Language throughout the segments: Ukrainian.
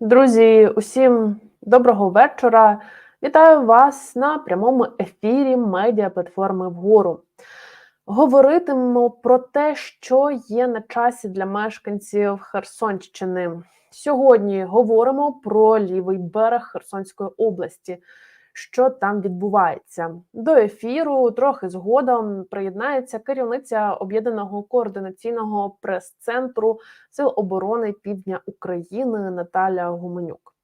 Друзі, усім доброго вечора. Вітаю вас на прямому ефірі медіаплатформи вгору. Говоритимемо про те, що є на часі для мешканців Херсонщини. Сьогодні говоримо про лівий берег Херсонської області, що там відбувається. До ефіру трохи згодом приєднається керівниця об'єднаного координаційного прес-центру Сил оборони Півдня України Наталя Гуменюк.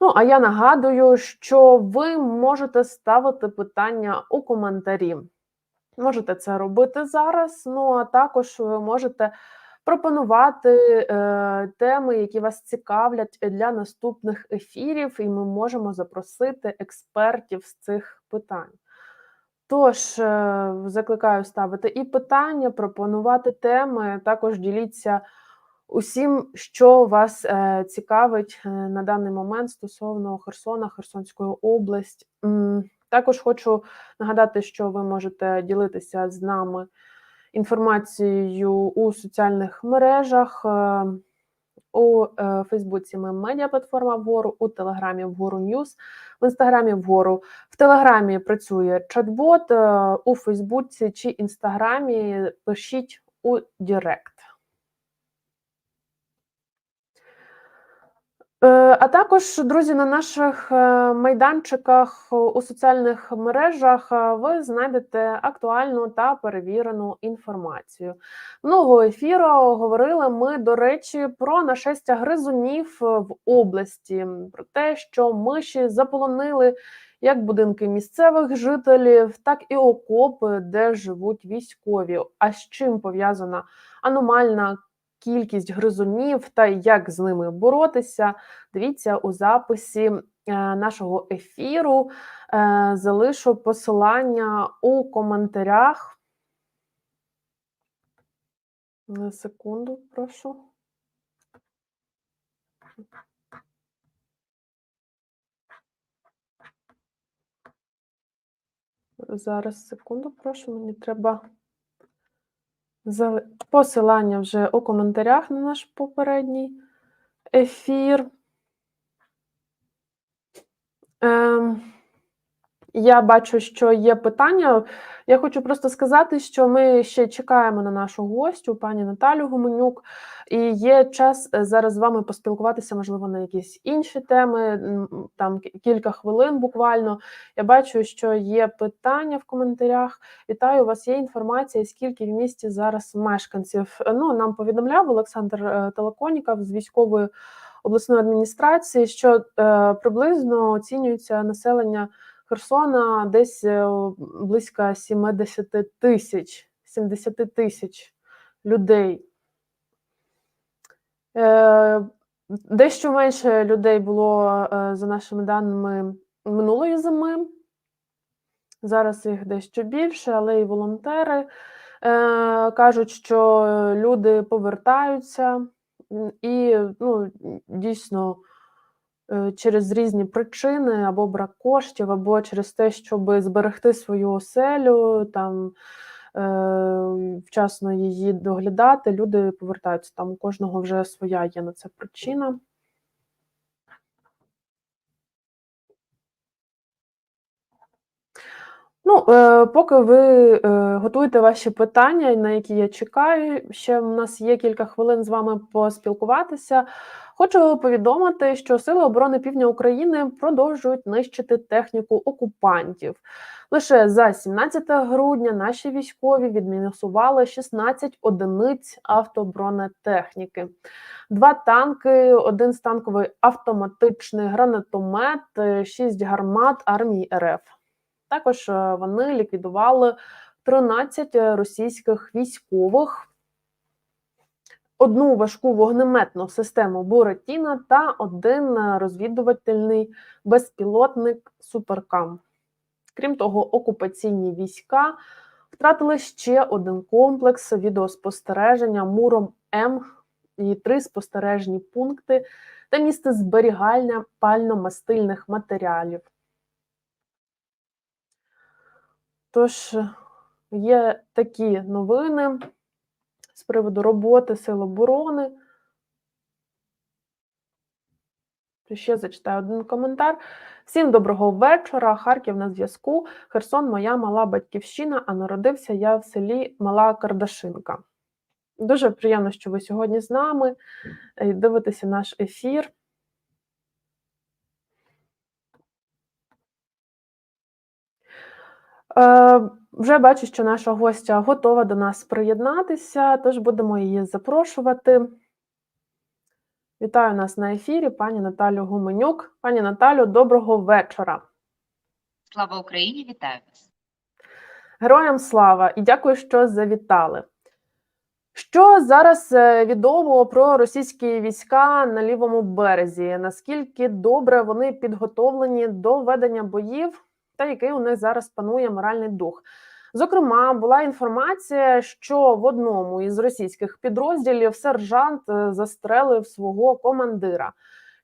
Ну, а я нагадую, що ви можете ставити питання у коментарі. Можете це робити зараз, ну а також ви можете пропонувати е, теми, які вас цікавлять для наступних ефірів, і ми можемо запросити експертів з цих питань. Тож, е, закликаю ставити і питання, пропонувати теми, також діліться усім, що вас е, цікавить е, на даний момент стосовно Херсона, Херсонської області. Також хочу нагадати, що ви можете ділитися з нами інформацією у соціальних мережах. Е, у е, Фейсбуці ми медіаплатформа вгору, у Телеграмі вгору Ньюс, в інстаграмі вгору. В Телеграмі працює чат-бот, е, у Фейсбуці чи Інстаграмі пишіть у Директ. Е, а також, друзі, на наших е, майданчиках у соціальних мережах е, ви знайдете актуальну та перевірену інформацію. Много ефіру говорили ми, до речі, про нашестя гризунів в області, про те, що миші заполонили як будинки місцевих жителів, так і окопи, де живуть військові. А з чим пов'язана аномальна кількість гризунів та як з ними боротися, дивіться у записі е, нашого ефіру. Е, залишу посилання у коментарях. На секунду, прошу. Зараз секунду, прошу, мені треба посилання вже у коментарях на наш попередній ефір. Ем, я бачу, що є питання. Я хочу просто сказати, що ми ще чекаємо на нашу гостю, пані Наталю Гуменюк, і є час е, зараз з вами поспілкуватися, можливо, на якісь інші теми, там кілька хвилин буквально. Я бачу, що є питання в коментарях. Вітаю, у вас є інформація, скільки в місті зараз мешканців. Ну, Нам повідомляв Олександр е, Телеконіков з військової обласної адміністрації, що е, приблизно оцінюється населення. Херсона десь е, близько 70 тисяч 70 тисяч людей. Е, дещо менше людей було, е, за нашими даними, минулої зими. Зараз їх дещо більше, але і волонтери кажуть, що люди повертаються, і ну, дійсно. Е, через різні причини, або брак коштів, або через те, щоб зберегти свою оселю, там е, вчасно її доглядати, люди повертаються. Там у кожного вже своя є на це причина. Ну, е, поки ви е, готуєте ваші питання, на які я чекаю, ще в нас є кілька хвилин з вами поспілкуватися. Хочу повідомити, що Сили оборони Півдня України продовжують нищити техніку окупантів. Лише за 17 грудня наші військові відмінусували 16 одиниць автобронетехніки, два танки, один станковий автоматичний гранатомет, шість гармат армії РФ. Також е, вони ліквідували 13 російських військових одну важку вогнеметну систему Буратіна та один розвідувальний безпілотник Суперкам. Крім того, окупаційні війська втратили ще один комплекс відеоспостереження Муром М і три спостережні пункти та місце зберігання пально-мастильних матеріалів. Тож є такі новини з приводу роботи Сил оборони. Ще зачитаю один коментар. Всім доброго вечора. Харків на зв'язку. Херсон, моя мала батьківщина, а народився я в селі Мала Кардашинка. Дуже приємно, що ви сьогодні з нами дивитеся наш ефір. Е, вже бачу, що наша гостя готова до нас приєднатися, тож будемо її запрошувати. Вітаю нас на ефірі, пані Наталю Гуменюк. Пані Наталю, доброго вечора. Слава Україні, вітаю вас. Героям слава і дякую, що завітали. Що зараз е, відомо про російські війська на лівому березі? Наскільки добре вони підготовлені до ведення боїв, та який у них зараз панує моральний дух? Зокрема, була інформація, що в одному із російських підрозділів сержант е, застрелив свого командира.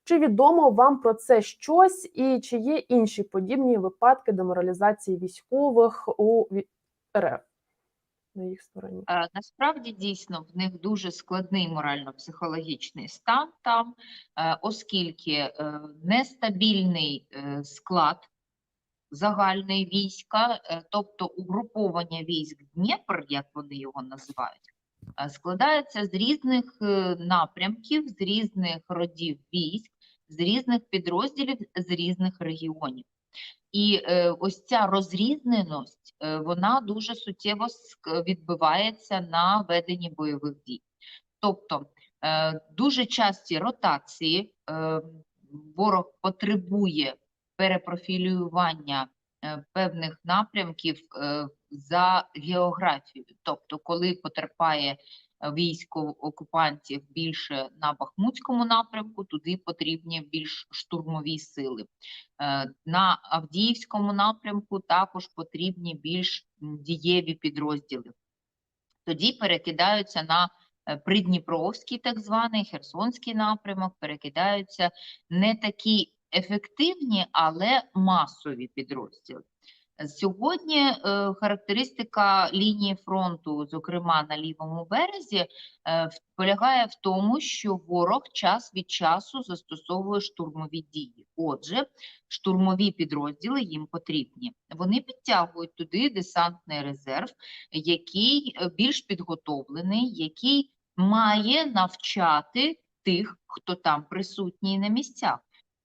Чи відомо вам про це щось, і чи є інші подібні випадки деморалізації військових у РФ на їх стороні? Е, Насправді дійсно в них дуже складний морально-психологічний стан там, е, оскільки нестабільний склад загальної війська, е, тобто угруповання військ Дніпр, як вони його називають, е, складається з різних е, напрямків, з різних родів військ, з різних підрозділів, з різних регіонів. І ось ця розрізненість, вона дуже суттєво відбивається на веденні бойових дій. Тобто дуже часті ротації, ворог потребує перепрофілювання е, певних напрямків е, за географією. Тобто, коли потерпає військо окупантів більше на Бахмутському напрямку, туди потрібні більш штурмові сили. Е, На Авдіївському напрямку також потрібні більш дієві підрозділи. Тоді перекидаються на Придніпровський, так званий Херсонський напрямок, перекидаються не такі ефективні, але масові підрозділи. Сьогодні е, характеристика лінії фронту, зокрема на лівому березі, е, полягає в тому, що ворог час від часу застосовує штурмові дії. Отже, штурмові підрозділи їм потрібні. Вони підтягують туди десантний резерв, який е, більш підготовлений, який має навчати тих, хто там присутній на місцях.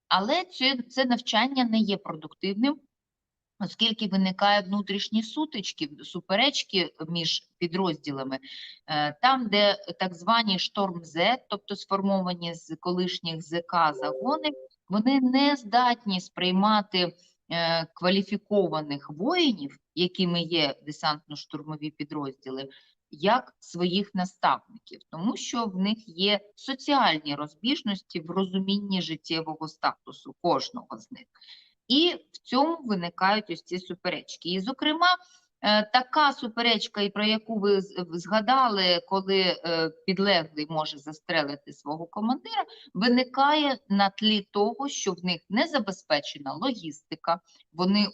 Але це, це навчання не є продуктивним, оскільки виникають внутрішні сутички, суперечки між підрозділами. Е, Там, де так звані шторм З, тобто сформовані з колишніх ЗК загони, вони не здатні сприймати е, кваліфікованих воїнів, якими є десантно-штурмові підрозділи, як своїх наставників, тому що в них є соціальні розбіжності в розумінні життєвого статусу кожного з них. І в цьому виникають ось ці суперечки. І, зокрема, е, така суперечка, і про яку ви згадали, коли е, підлеглий може застрелити свого командира, виникає на тлі того, що в них не забезпечена логістика, вони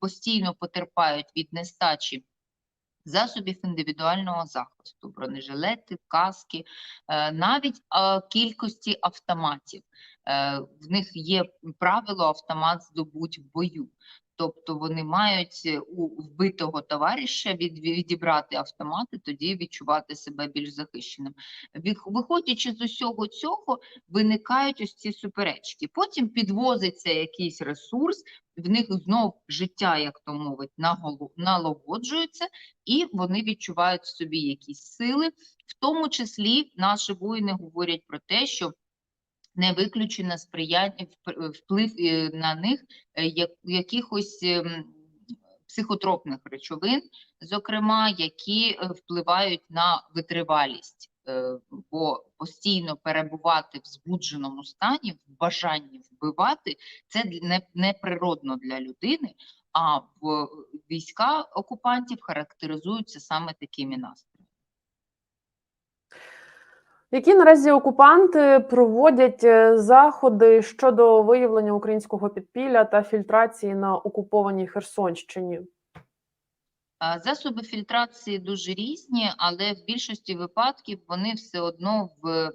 постійно потерпають від нестачі засобів індивідуального захисту, бронежилети, каски, е, навіть е, кількості автоматів. Е, В них є правило автомат здобуть в бою. Тобто вони мають е, у вбитого товариша від, відібрати автомати, тоді відчувати себе більш захищеним. Виходячи з усього цього, виникають ось ці суперечки. Потім підвозиться якийсь ресурс, в них знов життя, як то мовить, налагоджується, і вони відчувають в собі якісь сили. В тому числі наші воїни говорять про те, що не виключено сприяння вп- вплив е, на них е, якихось ем, психотропних речовин, зокрема, які е, впливають на витривалість. Бо постійно перебувати в збудженому стані, в бажанні вбивати, це для- не, не природно для людини, а війська окупантів характеризуються саме такими настроями. Які наразі окупанти проводять е, заходи щодо виявлення українського підпілля та фільтрації на окупованій Херсонщині? Засоби фільтрації дуже різні, але в більшості випадків вони все одно в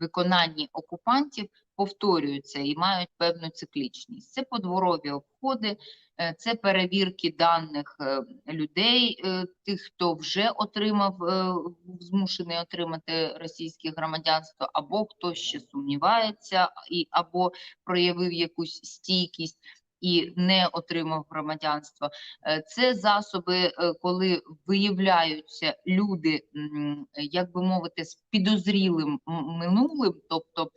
виконанні окупантів повторюються і мають певну циклічність. Це подворові обходи, е, це перевірки даних е, людей, е, тих, хто вже отримав, був змушений отримати російське громадянство, або хто ще сумнівається, і або проявив якусь стійкість і не отримав громадянство. Це засоби, коли виявляються люди, як би мовити, з підозрілим минулим, тобто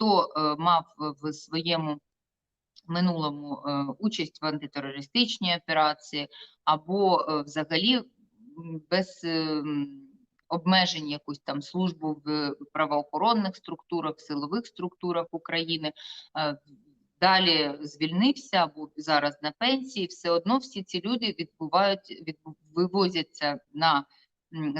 хто е, мав в своєму минулому е, участь в антитерористичній операції, або е, взагалі без обмежень якусь там службу в правоохоронних структурах, в силових структурах України. Далі звільнився або зараз на пенсії, все одно всі ці люди відбувають, відбу- вивозяться на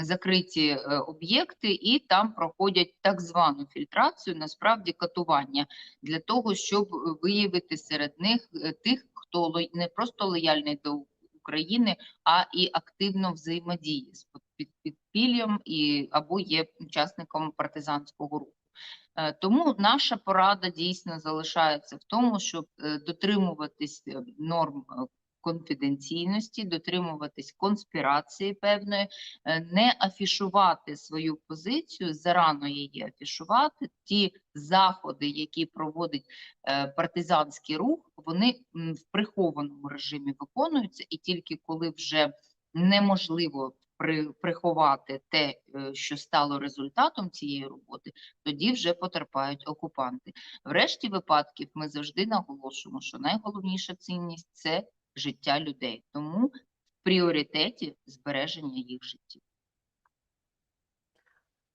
закриті е, об'єкти і там проходять так звану фільтрацію, насправді катування для того, щоб е, виявити серед них е, тих, хто не просто лояльний до України, а і активно взаємодіє з під- під- підпіллям і або є учасником партизанського руху. Е, Тому наша порада дійсно залишається в тому, щоб е, дотримуватись е, норм конфіденційності, дотримуватись конспірації певної, е, не афішувати свою позицію, зарано її афішувати. Ті заходи, які проводить е, партизанський рух, вони в прихованому режимі виконуються, і тільки коли вже неможливо приховати те, е, що стало результатом цієї роботи, тоді вже потерпають окупанти. В решті випадків ми завжди наголошуємо, що найголовніша цінність це життя людей, тому в пріоритеті збереження їх життів.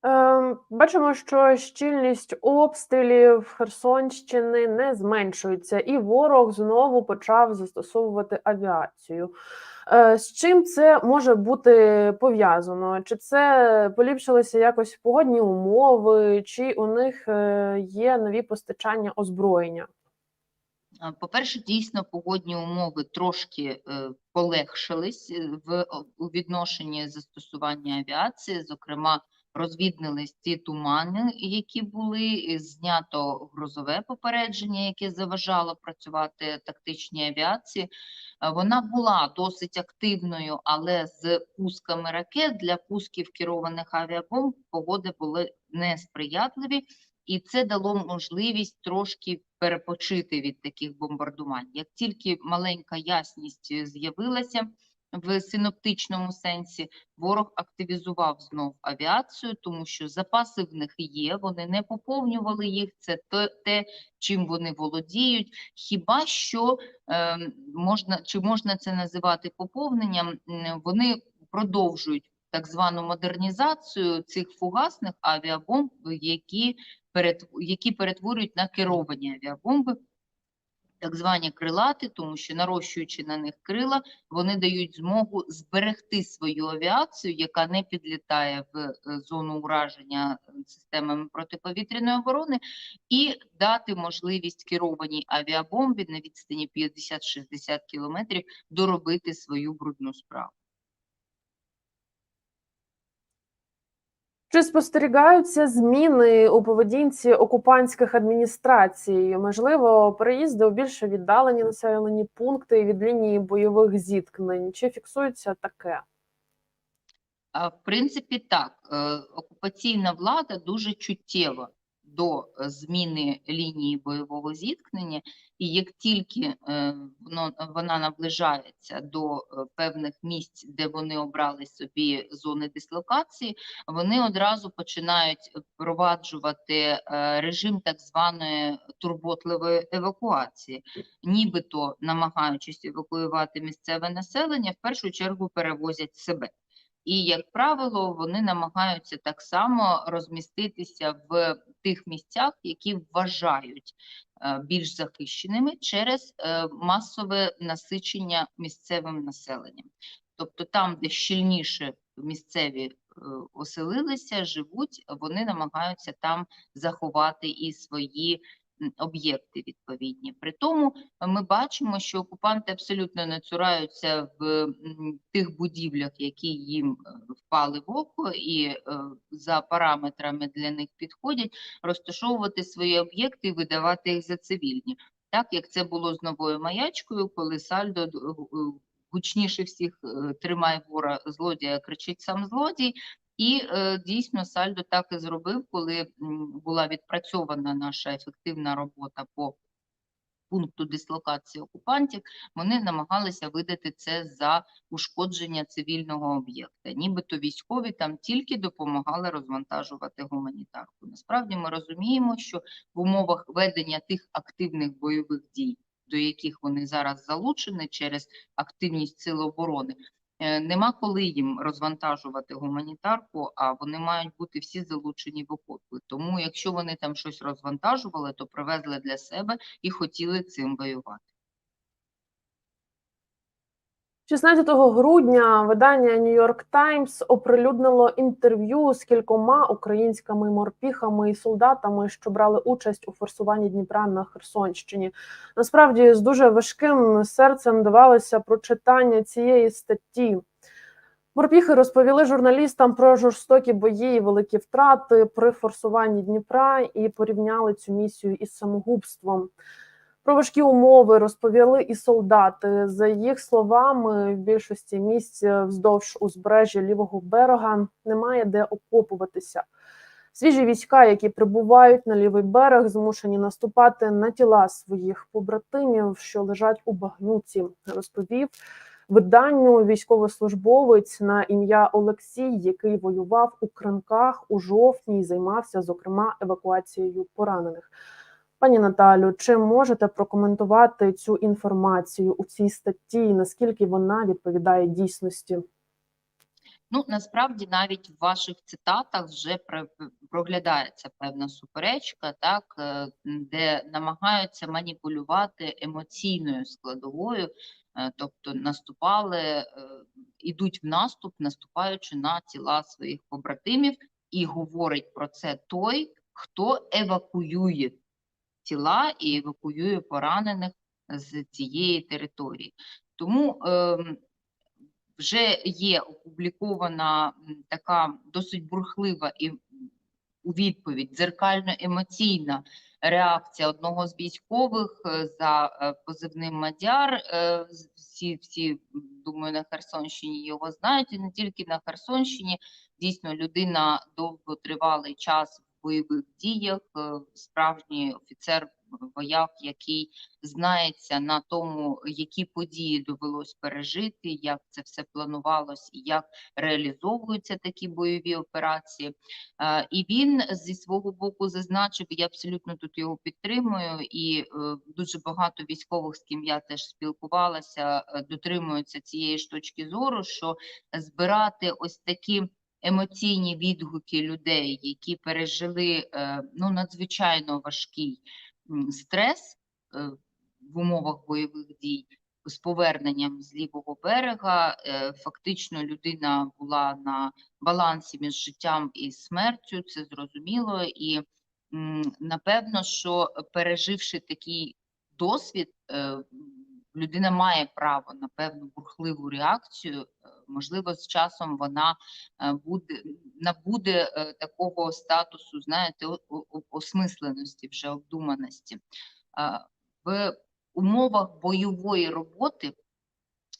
Ем, Бачимо, що щільність обстрілів Херсонщини не зменшується, і ворог знову почав застосовувати авіацію. Е, З чим це може бути пов'язано? Чи це поліпшилися якось погодні умови, чи у них е, є нові постачання озброєння? По-перше, дійсно погодні умови трошки е, полегшились е, в у відношенні застосування авіації, зокрема, розвіднились ті тумани, які були, знято грозове попередження, яке заважало працювати тактичній авіації. Вона була досить активною, але з пусками ракет для пусків керованих авіабомб погоди були несприятливі. І це дало можливість трошки перепочити від таких бомбардувань. Як тільки маленька ясність е, з'явилася в синоптичному сенсі, ворог активізував знов авіацію, тому що запаси в них є, вони не поповнювали їх. Це те, чим вони володіють. Хіба що е, можна чи можна це називати поповненням? Вони продовжують так звану модернізацію цих фугасних авіабомб, які які перетворюють на керовані авіабомби, так звані крилати, тому що нарощуючи на них крила, вони дають змогу зберегти свою авіацію, яка не підлітає в е, зону ураження е, системами протиповітряної оборони, і дати можливість керованій авіабомбі на відстані 50-60 кілометрів доробити свою брудну справу. Чи спостерігаються зміни у поведінці окупантських адміністрацій? Можливо, переїзди у більш віддалені населені пункти від лінії бойових зіткнень? Чи фіксується таке? В принципі, так. Е, Окупаційна влада дуже чуттєва до е, зміни лінії бойового зіткнення, і як тільки е, воно, вона наближається до е, певних місць, де вони обрали собі зони дислокації, вони одразу починають впроваджувати е, режим так званої турботливої евакуації, нібито намагаючись евакуювати місцеве населення, в першу чергу перевозять себе. І, як правило, вони намагаються так само розміститися в тих місцях, які вважають е, більш захищеними через е, масове насичення місцевим населенням. Тобто там, де щільніше місцеві е, оселилися, живуть, вони намагаються там заховати і свої об'єкти відповідні. При тому е, ми бачимо, що окупанти абсолютно не цураються в тих будівлях, які їм е, впали в око, і е, за параметрами для них підходять, розташовувати свої об'єкти і видавати їх за цивільні. Так як це було з новою маячкою, коли сальдо гучніше всіх тримає вора злодія, кричить сам злодій. І е, дійсно Сальдо так і зробив, коли була відпрацьована наша ефективна робота по пункту дислокації окупантів, вони намагалися видати це за ушкодження цивільного об'єкта. Нібито військові там тільки допомагали розвантажувати гуманітарку. Насправді ми розуміємо, що в умовах ведення тих активних бойових дій, до яких вони зараз залучені через активність сил оборони, нема коли їм розвантажувати гуманітарку, а вони мають бути всі залучені в окопи. Тому, якщо вони там щось розвантажували, то привезли для себе і хотіли цим воювати. 16 грудня видання New York Times оприлюднило інтерв'ю з кількома українськими морпіхами і солдатами, що брали участь у форсуванні Дніпра на Херсонщині. Насправді з дуже важким серцем давалося прочитання цієї статті. Морпіхи розповіли журналістам про жорстокі бої і великі втрати при форсуванні Дніпра і порівняли цю місію із самогубством. Про важкі умови розповіли і солдати. За їх словами, в більшості місць вздовж узбережжя лівого берега немає де окопуватися. Свіжі війська, які прибувають на лівий берег, змушені наступати на тіла своїх побратимів, що лежать у багнюці, розповів виданню військовослужбовець на ім'я Олексій, який воював у Кринках у жовтні і займався, зокрема, евакуацією поранених. Пані Наталю, чи можете прокоментувати цю інформацію у цій статті? Наскільки вона відповідає дійсності? Ну, насправді навіть в ваших цитатах вже проглядається певна суперечка, так, е, де намагаються маніпулювати емоційною складовою, е, тобто наступали, е, ідуть в наступ, наступаючи на тіла своїх побратимів, і говорить про це той, хто евакуює тіла і евакуює поранених з цієї території. Тому ем, вже є опублікована така досить бурхлива і у відповідь дзеркально-емоційна реакція одного з військових е, за е, позивним Мадяр. Е, Всі, всі, думаю, на Херсонщині його знають, і не тільки на Херсонщині. Дійсно, людина довготривалий час бойових діях, е, справжній офіцер вояк, який знається на тому, які події довелось пережити, як це все планувалось і як реалізовуються такі бойові операції. Е, І він зі свого боку зазначив, я абсолютно тут його підтримую, і е, дуже багато військових, з ким я теж спілкувалася, дотримуються цієї ж точки зору, що збирати ось такі емоційні відгуки людей, які пережили е, ну надзвичайно важкий стрес е, в умовах бойових дій з поверненням з лівого берега. Е, Фактично людина була на балансі між життям і смертю, це зрозуміло. І напевно, що переживши такий досвід, людина має право на певну бурхливу реакцію. Можливо, з часом вона е, буде набуде е, такого статусу, знаєте, осмисленості, вже обдуманості. В умовах бойової роботи,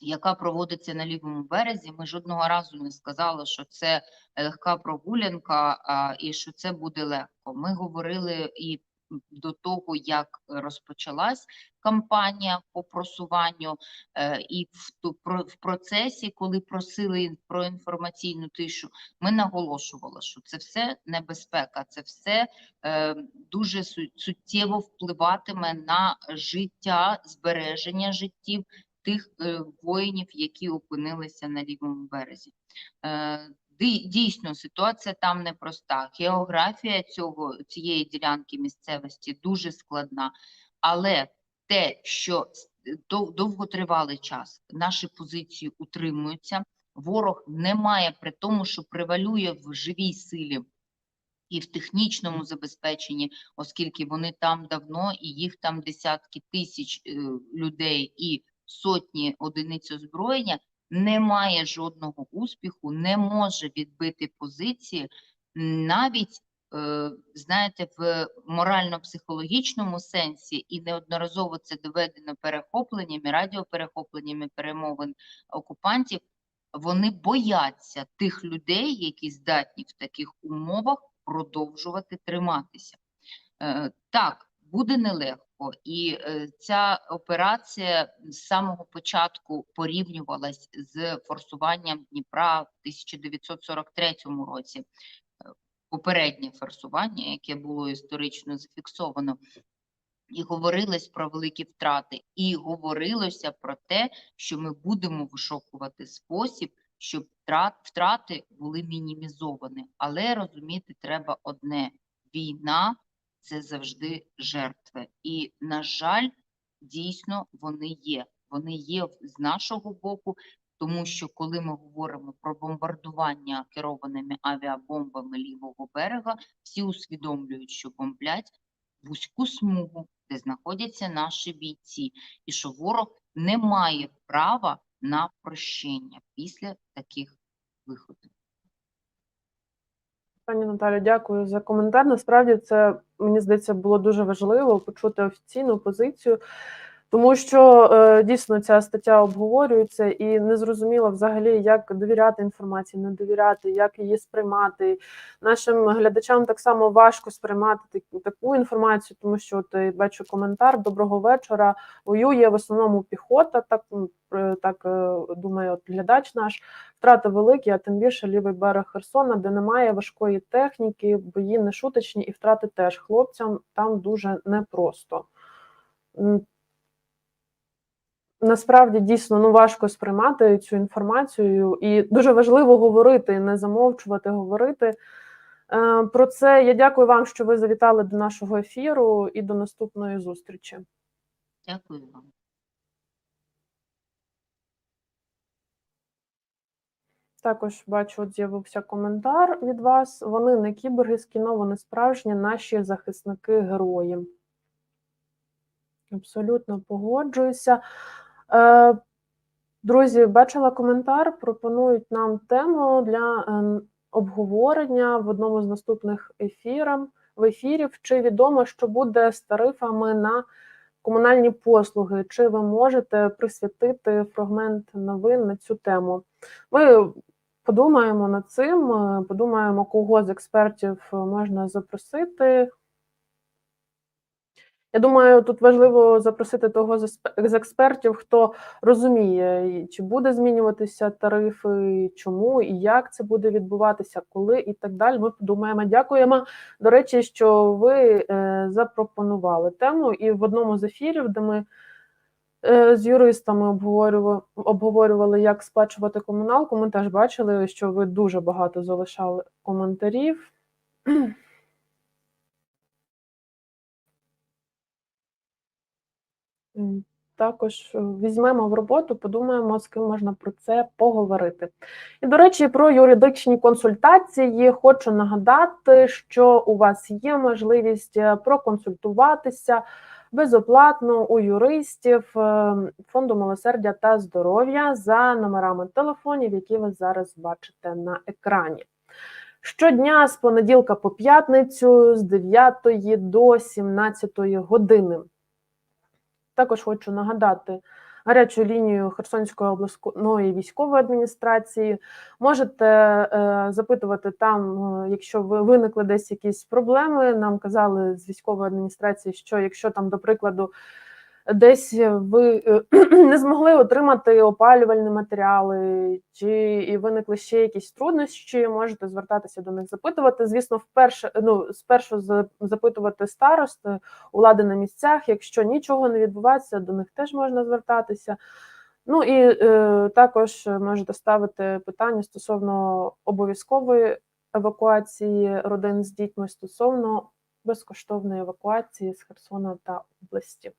яка проводиться на лівому березі, ми жодного разу не сказали, що це легка прогулянка і що це буде легко. Ми говорили і до того, як розпочалась кампанія по просуванню, е, і в, процесі, коли просили про інформаційну тишу, ми наголошували, що це все небезпека, це все е, дуже суттєво впливатиме на життя, збереження життів тих е, воїнів, які опинилися на лівому березі. Дійсно, ситуація там непроста. Географія цього цієї ділянки місцевості дуже складна, але те, що довготривалий час наші позиції утримуються, ворог не має при тому, що превалює в живій силі і в технічному забезпеченні, оскільки вони там давно, і їх там десятки тисяч е, людей і сотні одиниць озброєння, немає жодного успіху, не може відбити позиції навіть, е, знаєте, в морально-психологічному сенсі, і неодноразово це доведено перехопленнями, радіоперехопленнями перемовин окупантів. Вони бояться тих людей, які здатні в таких умовах продовжувати триматися. Е, Так, буде нелегко, і е, ця операція з самого початку порівнювалась з форсуванням Дніпра в 1943 році. Е, Попереднє форсування, яке було історично зафіксовано, і говорилось про великі втрати, і говорилося про те, що ми будемо вишукувати спосіб, щоб втрати були мінімізовані. Але розуміти треба одне: війна це завжди жертви. І, на жаль, дійсно вони є. Вони є з нашого боку, тому що коли ми говоримо про бомбардування керованими авіабомбами лівого берега, всі усвідомлюють, що бомблять вузьку смугу, де знаходяться наші бійці, і що ворог не має права на прощення після таких виходів. Пані Наталю, дякую за коментар. Насправді це мені здається було дуже важливо почути офіційну позицію, тому що е, дійсно ця стаття обговорюється і незрозуміло взагалі, як довіряти інформації, не довіряти, як її сприймати. Нашим глядачам так само важко сприймати таку, інформацію, тому що от бачу коментар Доброго вечора. Воює в основному піхота. Так е, так е, думає от глядач наш. Втрати великі, а тим більше лівий берег Херсона, де немає важкої техніки, бої не шуточні, і втрати теж хлопцям там дуже непросто. Насправді дійсно ну важко сприймати цю інформацію, і дуже важливо говорити, не замовчувати, говорити. Е, Про це я дякую вам, що ви завітали до нашого ефіру і до наступної зустрічі. Дякую вам. Також бачу, от з'явився коментар від вас. Вони не кіборги з кіно, вони справжні наші захисники герої. Абсолютно погоджуюся. Е, друзі, бачила коментар. Пропонують нам тему для е, обговорення в одному з наступних ефірів. В ефірів. Чи відомо, що буде з тарифами на комунальні послуги? Чи ви можете присвятити фрагмент новин на цю тему? Ми подумаємо над цим, е, подумаємо, кого з експертів можна запросити. Я думаю, тут важливо запросити того з експертів, хто розуміє, чи буде змінюватися тарифи, чому і як це буде відбуватися, коли і так далі. Ми подумаємо. Дякуємо. До речі, що ви е, запропонували тему, і в одному з ефірів, де ми е, з юристами обговорювали, обговорювали, як сплачувати комуналку. Ми теж бачили, що ви дуже багато залишали коментарів. Також е, візьмемо в роботу, подумаємо, з ким можна про це поговорити. І, до речі, про юридичні консультації хочу нагадати, що у вас є можливість е, проконсультуватися безоплатно у юристів е, Фонду милосердя та здоров'я за номерами телефонів, які ви зараз бачите на екрані. Щодня з понеділка по п'ятницю з 9 до 17 години. Також хочу нагадати гарячу лінію Херсонської обласної військової адміністрації. Можете е, запитувати там, е, якщо ви виникли десь якісь проблеми. Нам казали з військової адміністрації, що якщо там, до прикладу, десь ви е, не змогли отримати опалювальні матеріали, чи і виникли ще якісь труднощі, можете звертатися до них, запитувати. Звісно, вперше ну спершу за- запитувати старост влади на місцях. Якщо нічого не відбувається, до них теж можна звертатися. Ну і е, також можете ставити питання стосовно обов'язкової евакуації родин з дітьми стосовно безкоштовної евакуації з Херсона та області.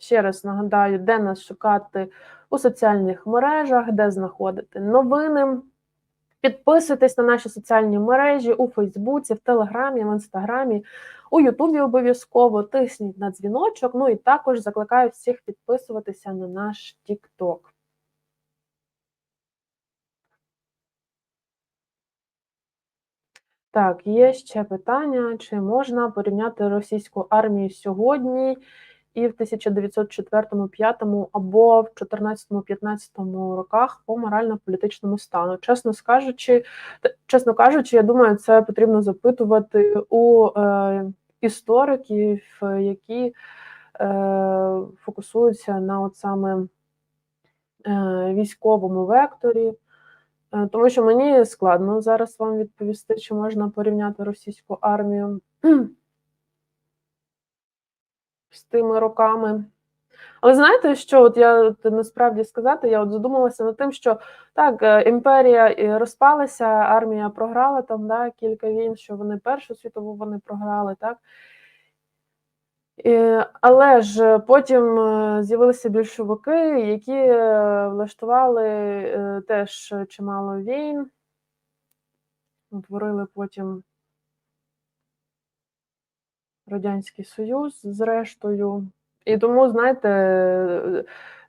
Ще раз нагадаю, де нас шукати у соціальних мережах, де знаходити новини. Підписуйтесь на наші соціальні мережі у Фейсбуці, в Телеграмі, в Інстаграмі, у Ютубі обов'язково. Тисніть на дзвіночок. Ну і також закликаю всіх підписуватися на наш TikTok. Так, є ще питання: чи можна порівняти російську армію сьогодні і в 1904-5 або в 14-15 роках по морально-політичному стану? Чесно скажучи, чесно кажучи, я думаю, це потрібно запитувати у е, істориків, які е, фокусуються на от саме е, військовому векторі. Е, Тому що мені складно зараз вам відповісти, чи можна порівняти російську армію з тими роками. Але знаєте, що от я от насправді сказати, я от задумалася над тим, що так, е, імперія розпалася, армія програла там да, кілька війн, що вони Першу світову вони програли, так. Але ж потім е, з'явилися більшовики, які е, влаштували е, теж чимало війн, утворили потім Радянський Союз зрештою. І тому, знаєте, е,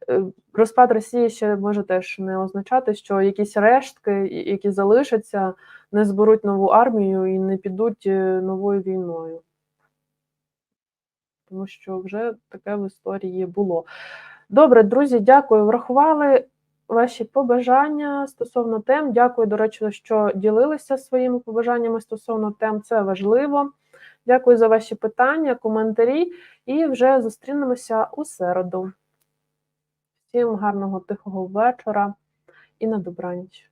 е, розпад Росії ще може теж не означати, що якісь рештки, які залишаться, не зберуть нову армію і не підуть е, новою війною. Тому що вже таке в історії було. Добре, друзі, дякую. Врахували ваші побажання стосовно тем. Дякую, до речі, що ділилися своїми побажаннями стосовно тем. Це важливо. Дякую за ваші питання, коментарі. І вже зустрінемося у середу. Всім гарного тихого вечора і на добраніч.